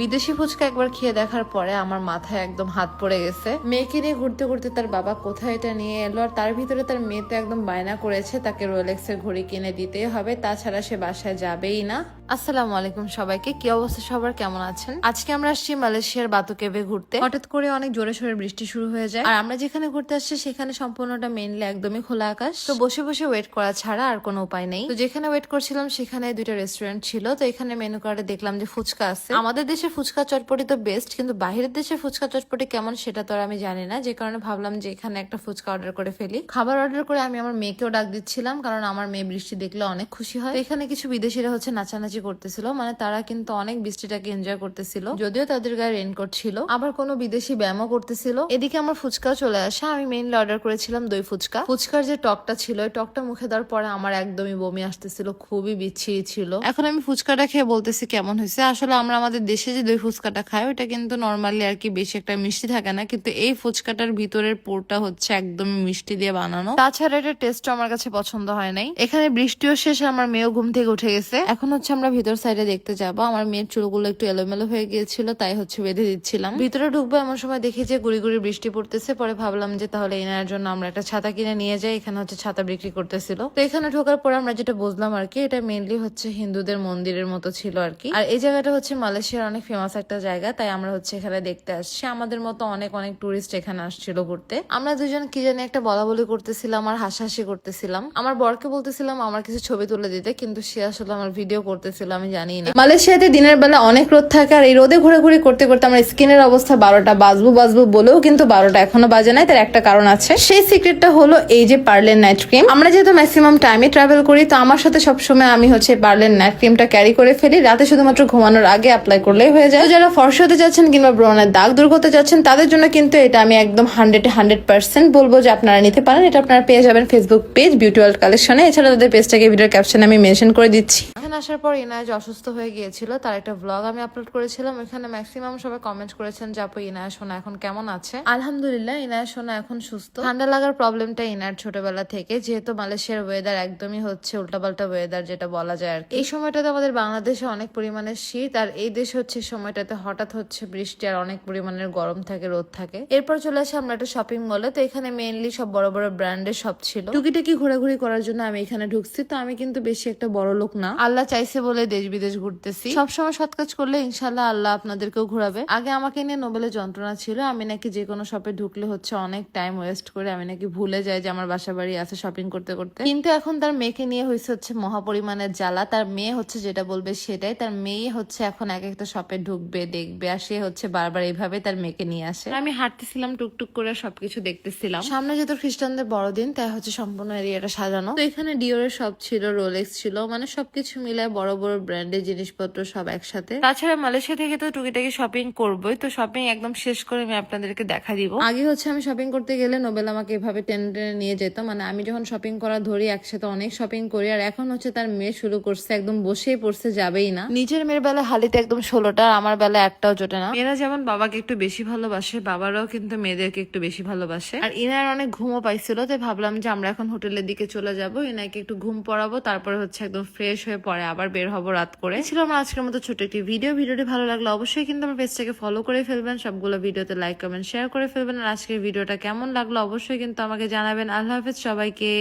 বিদেশি ফুচকা একবার খেয়ে দেখার পরে আমার মাথায় একদম হাত পড়ে গেছে। মেয়েকে নিয়ে ঘুরতে ঘুরতে তার বাবা কোথায় এটা নিয়ে এলো আর তার ভিতরে তার মেয়ে তো একদম বায়না করেছে, তাকে রোলেক্সের ঘড়ি কিনে দিতেই হবে, তাছাড়া সে বাসায় যাবেই না। আসসালামু আলাইকুম সবাইকে। কি অবস্থা সবার? কেমন আছেন? আজকে আমরা আসছি মালয়েশিয়ার বাতু কেবে ঘুরতে। হঠাৎ করে অনেক জোরে সোরে বৃষ্টি শুরু হয়ে যায়। আর আমরা যেখানে ঘুরতে আসছি সেখানে সম্পূর্ণটা মেনলি একদমই খোলা আকাশ। তো বসে বসে ওয়েট করা ছাড়া আর কোনো উপায় নেই। তো যেখানে ওয়েট করছিলাম সেখানে দুইটা রেস্টুরেন্ট ছিল। তো এখানে মেনু কার্ডে দেখলাম যে ফুচকা আছে। আমাদের দেশে ফুচকা চটপটি তো বেস্ট কিন্তু বাইরের দেশে ফুচকা চটপটি কেমন সেটা তো আর আমি জানি না। যে কারণে ভাবলাম যে এখানে একটা ফুচকা অর্ডার করে ফেলি। খাবার অর্ডার করে আমি আমার মেয়েকেও ডাক দিচ্ছিলাম কারণ আমার মেয়ে বৃষ্টি দেখলে অনেক খুশি হয়। এখানে কিছু বিদেশিরা হচ্ছে নাচানাচি করতেছিল মানে তারা কিন্তু অনেক বৃষ্টিটাকে এনজয় করতেছিল। যদিও তাদের গায়ে রেনকোট ছিল, আবার কোনো বিদেশি ব্যায়ামও করতেছিল। এদিকে আমার ফুচকাও চলে আসা, আমি মেইনলি অর্ডার করেছিলাম দই ফুচকা। ফুচকার যে টকটা ছিল ওই টকটা মুখে দেওয়ার পরে আমার একদমই বমি আসতেছিল, খুবই বিচ্ছিরি ছিল। এখন আমি ফুচকাটা খেয়ে বলতেছি কেমন হয়েছে। আসলে আমরা আমাদের দেশে যে দই ফুচকাটা খাই ওটা কিন্তু নর্মালি আর কি বেশি একটা মিষ্টি থাকে না, কিন্তু এই ফুচকাটার ভিতরের পোরটা হচ্ছে একদমই মিষ্টি দিয়ে বানানো। তাছাড়া এটা টেস্টও আমার কাছে পছন্দ হয় নাই। এখানে বৃষ্টিও শেষে আমার মেয়েও ঘুম থেকে উঠে গেছে। এখন হচ্ছে আমরা ভিতর সাইডে দেখতে যাব। আমার মেয়ের চুলগুলো একটু এলোমেলো হয়ে গিয়েছিল, তাই হচ্ছে বেঁধে দিচ্ছিলাম। ভিতরে ঢুকবো এমন সময় দেখি যে গুড়ি গুড়ি বৃষ্টি পড়তেছে। পরে ভাবলাম যে তাহলে এনার জন্য আমরা একটা ছাতা কিনে নিয়ে যাই, এখানে হচ্ছে ছাতা বিক্রি করতেছিল। তো এখানে ঢোকার পর আমরা যেটা বুঝলাম আর কি, এটা মেনলি হচ্ছে হিন্দুদের মন্দিরের মতো ছিল আর কি। আর এই জায়গাটা হচ্ছে মালয়েশিয়ার অনেক ফেমাস একটা জায়গা, তাই আমরা হচ্ছে এখানে দেখতে আসছি। আমাদের মতো অনেক অনেক টুরিস্ট এখানে আসছিল ঘুরতে। আমরা দুজন কি জানি একটা বলা বলি করতেছিলাম আর হাসাহাসি করতেছিলাম। আমার বরকে বলতেছিলাম, আমার কিছু ছবি তুলে দিতে। কিন্তু সে আসলে আমার ভিডিও করতেছিল আমি জানি না। মালয়েশিয়াতে দিনের বেলা অনেক রোদ থাকে আর এই রোদে ঘোরাঘুরি করতে করতে আমার স্কিনের অবস্থা বারোটা বাজবো বাজবো বলেও কিন্তু বারোটা এখনও বাজে নাই, তার একটা কারণ আছে। সেই সিক্রেটটা হলো এই যে পার্লের নাইট ক্রিম। আমরা যেহেতু ম্যাক্সিমাম টাইমে ট্রাভেল করি, তো আমার সাথে সবসময় আমি হচ্ছে পার্লের নাইট ক্রিমটা ক্যারি করে ফেলি। রাতে শুধুমাত্র ঘুমানোর আগে অ্যাপ্লাই করলেই হয়ে যায়। যারা ফর্সা হতে যাচ্ছেন কিংবা ব্রণের দাগ দূর করতে যাচ্ছেন, তাদের জন্য কিন্তু এটা আমি একদম হান্ড্রেড হান্ড্রেড পার্সেন্ট বলব যে আপনারা নিতে পারেন। এটা আপনারা পেয়ে যাবেন ফেসবুক পেজ বিউটি ওয়ার্ল্ড কালেকশনে এছাড়া তাদের পেজটাকে ভিডিওর ক্যাপশনে আমি মেনশন করে দিচ্ছি। আসার পর ইনায় যে অসুস্থ হয়ে গিয়েছিল তার একটা ব্লগ আমি আপলোড করেছিলাম এখানে ম্যাক্সিমাম সবাই কমেন্ট করেছেন যে আপু ইনায়া সোনা এখন কেমন আছে? আলহামদুলিল্লাহ ইনায়া সোনা এখন সুস্থ। ঠান্ডা লাগার প্রবলেমটা ইনার ছোটবেলা থেকে যেহেতু মালয়েশিয়ার ওয়েদার একদমই হচ্ছে উল্টাপাল্টা ওয়েদার যেটা বলা যায় আর এই সময়টাতে আমাদের বাংলাদেশে অনেক পরিমাণে শীত আর এই দেশ হচ্ছে সময়টাতে হঠাৎ হচ্ছে বৃষ্টি আর অনেক পরিমাণের গরম থাকে রোদ থাকে। এরপর চলে আসে আমরা একটা শপিং মলে তো এখানে মেইনলি সব বড় বড় ব্র্যান্ডের সব ছিল। টুকিটাকি ঘোরাঘুরি করার জন্য আমি এখানে ঢুকছি তো আমি কিন্তু বেশি একটা বড় লোক না। আল্লাহ চাইছে বলে দেশ বিদেশ ঘুরতেছি। সবসময় সৎ কাজ করলে ইনশাল্লাহ আল্লাহ আপনাদেরকেও ঘোরাবে। আগে আমাকে নিয়ে নোবেলের যন্ত্রণা ছিল। আমি নাকি যে কোনো শপে ঢুকলে হচ্ছে অনেক টাইম ওয়েস্ট করে আমি নাকি ভুলে যাই যে আমার বাসা বাড়ি আছে শপিং করতে করতে। কিন্তু এখন তার মেয়েকে নিয়ে হয়েছে হচ্ছে মহাপরিমাণের জ্বালা। তার মেয়ে হচ্ছে যেটা বলবে সেটাই। তার মেয়ে হচ্ছে এখন এক একটা শপে ঢুকবে দেখবে আর সে হচ্ছে বারবার এইভাবে তার মেয়েকে নিয়ে আসে। আমি হাঁটতেছিলাম টুকটুক করে সবকিছু দেখতেছিলাম। সামনে যেহেতু খ্রিস্টানদের বড়দিন তাই হচ্ছে সম্পূর্ণ এরিয়াটা সাজানো। তো এখানে ডিওরের সব ছিল রোলেক্স ছিল মানে সবকিছু মিলে বড় বড় ব্র্যান্ডের জিনিসপত্র সব একসাথে। তাছাড়া মালয়েশিয়া থেকে তো টুকিটাকি শপিং করবোই তো শপিং একদম শেষ করে আমি আপনাদেরকে দেখা দিব। আগে হচ্ছে আমি শপিং করতে গেলে নোবেল আমাকে এভাবে টেনে টেনে নিয়ে যেত মানে আমি যখন শপিং করা ধরি একসাথে অনেক শপিং করি আর এখন হচ্ছে তার মেয়ে শুরু করছে একদম বসেই পড়ছে যাবেই না। নিজের মেয়ের বেলা হালিতে একদম ষোলোটা আর আমার বেলা একটাও জোটে না। মেয়েরা যেমন বাবাকে একটু বেশি ভালোবাসে বাবারাও কিন্তু মেয়েদেরকে একটু বেশি ভালোবাসে। আর ইনার অনেক ঘুমও পাইছিল তাই ভাবলাম যে আমরা এখন হোটেলের দিকে চলে যাব ইনাকে একটু ঘুম পড়াবো তারপরে হচ্ছে একদম ফ্রেশ হয়ে পরে আবার বের হব রাত করে। ছিল আমার আজকের মতো ছোট একটি ভিডিও ভিডিওটি ভালো লাগলে অবশ্যই কিন্তু আমার পেজটাকে ফলো করে ফেলবেন। সবগুলো ভিডিওতে লাইক কমেন্ট শেয়ার করে ফেলবেন। আর আজকের ভিডিওটা কেমন লাগল অবশ্যই কিন্তু আমাকে জানাবেন। আল্লাহ হাফেজ সবাইকে।